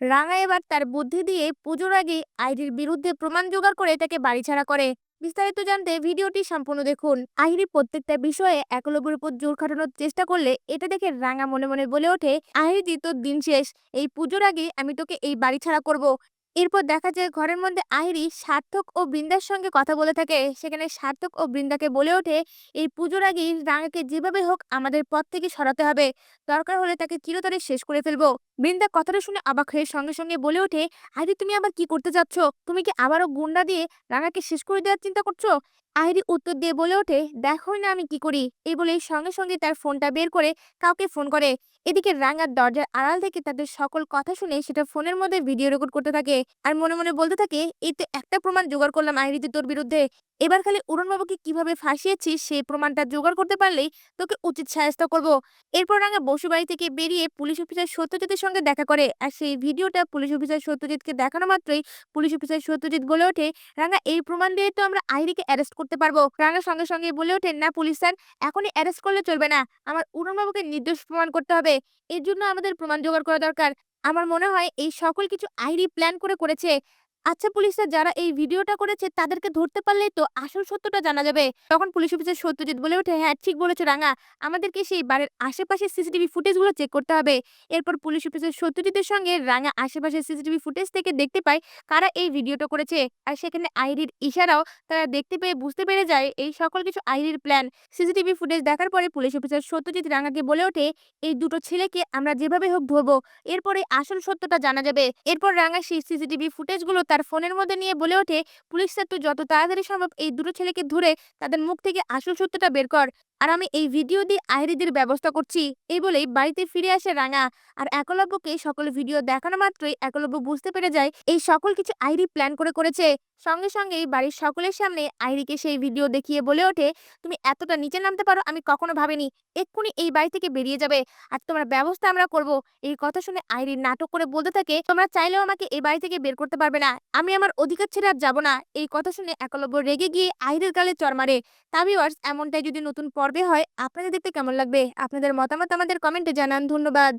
রাঙা এবার তার বুদ্ধি দিয়ে পুজোর আগে আইরির বিরুদ্ধে প্রমাণ জোগাড় করে তাকে বাড়িছাড়া করে। বিস্তারিত জানতে ভিডিওটি সম্পূর্ণ দেখুন। আহিরি প্রত্যেকটা বিষয়ে একলব্যের উপর জোর খাটানোর চেষ্টা করলে এটা দেখে রাঙা মনে মনে বলে ওঠে আহিরি তোর দিন শেষ। এই পুজোর আগে আমি তোকে এই বাড়ি ছাড়া করব। এরপর দেখা যায় ঘরের মধ্যে আহিরি সার্থক ও বৃন্দার সঙ্গে কথা বলে থাকে। সেখানে সার্থক ও বৃন্দাকে বলে ওঠে, এই পুজোর আগেই রাঙাকে যেভাবে হোক আমাদের পথ থেকে সরাতে হবে। দরকার হলে তাকে চিরতরে শেষ করে ফেলব। বৃন্দা কথাটা শুনে অবাক হয়ে সঙ্গে সঙ্গে বলে ওঠে, আইরি, তুমি আবার কি করতে যাচ্ছ? তুমি কি আবারও গুন্ডা দিয়ে রাঙাকে শেষ করে দেওয়ার চিন্তা করছ? আইরি উত্তর দিয়ে বলে ওঠে, দেখোই না আমি কি করি। এই বলে সঙ্গে সঙ্গে তার ফোনটা বের করে কাউকে ফোন করে। এদিকে রাঙার দরজার আড়াল থেকে তাদের সকল কথা শুনে সেটা ফোনের মধ্যে ভিডিও রেকর্ড করতে থাকে। আর মনে মনে বলতে থাকে, এই তো একটা প্রমাণ জোগাড় করলাম আইরিতে তোর বিরুদ্ধে। এবার খালি উড়নবাবুকে কীভাবে ফাঁসিয়েছিস সেই প্রমাণটা জোগাড় করতে পারলেই তোকে উচিত সাহায্য করব। এরপর রাঙা বসুবাড়ি থেকে বেরিয়ে পুলিশ অফিসার সত্যজিতের সঙ্গে দেখা করে। আর সেই ভিডিওটা পুলিশ অফিসার সত্যজিৎকে দেখানো মাত্রই পুলিশ অফিসার সত্যজিৎ বলে ওঠে, রাঙা, এই প্রমাণ দিয়ে তো আমরা আইরিকে অ্যারেস্ট করতে পারব। রাঙা সঙ্গে সঙ্গে বলে ওঠে, না পুলিশ স্যার, এখনই অ্যারেস্ট করলে চলবে না। আমার উড়নবাবুকে নির্দোষ প্রমাণ করতে হবে। এর জন্য আমাদের প্রমাণ জোগাড় করা দরকার। আমার মনে হয় এই সকল কিছু আইরি প্ল্যান করে করেছে আচ্ছা পুলিশরা যারা এই ভিডিওটা করেছে তাদেরকে ধরতে পারলেই তো আসল সত্যটা জানা যাবে। তখন পুলিশ অফিসার সত্যজিৎ বলে ওঠে হ্যাঁ ঠিক বলেছ রাঙা। আমাদেরকে সেই বাড়ির আশেপাশে সিসিটিভি ফুটেজগুলো চেক করতে হবে। এরপর পুলিশ অফিসার সত্যজিতের সঙ্গে রাঙা আশেপাশে সিসিটিভি ফুটেজ থেকে দেখতে পায় কারা এই ভিডিওটা করেছে। আর সেখানে আইরির ইশারাও তারা দেখতে পেয়ে বুঝতে পেরে যায় এই সকল কিছু আইরির প্ল্যান। সিসিটিভি ফুটেজ দেখার পরে পুলিশ অফিসার সত্যজিৎ রাঙাকে বলে ওঠে, এই দুটো ছেলেকে আমরা যেভাবে হোক ধরবো, এরপরে আসল সত্যটা জানা যাবে। এরপর রাঙা সেই সিসিটিভি ফুটেজগুলো তার ফোনের মধ্যে নিয়ে বলে ওঠে, পুলিশ স্যার, তুই যত তাড়াতাড়ি সম্ভব এই দুটো ছেলেকে ধরে তাদের মুখ থেকে আসল সত্যটা বের কর। আর আমি এই ভিডিও দিয়ে আইরিদের ব্যবস্থা করছি। এই বলেই বাড়িতে ফিরে আসে রাঙা। আর একলব্যকে সকল ভিডিও দেখানো মাত্রই একলব্য বুঝতে পেরে যায়, এই সকল কিছু আইরি প্ল্যান করে করেছে। সঙ্গে সঙ্গেই বাড়ির সকলের সামনে আইরিকে সেই ভিডিও দেখিয়ে বলে ওঠে, তুমি এতটা নিচে নামতে পারো, আমি কখনো ভাবিনি। এক্ষুনি এই বাড়ি থেকে বেরিয়ে যাবে। আর তোমার ব্যবস্থা আমরা করব। এই কথা শুনে আইরি নাটক করে বলতে থাকে, তোমরা চাইলেও আমাকে এই বাড়ি থেকে বের করতে পারবে না। আমি আমার অধিকার ছেড়ে আর যাব না। এই কথা শুনে একলব্য রেগে গিয়ে আইরের গালে চর মারে। তা ভিউয়ার্স এমনটাই যদি নতুন পর্বে হয়। আপনাদের দেখতে কেমন লাগবে? আপনাদের মতামত আমাদের কমেন্টে জানান। ধন্যবাদ।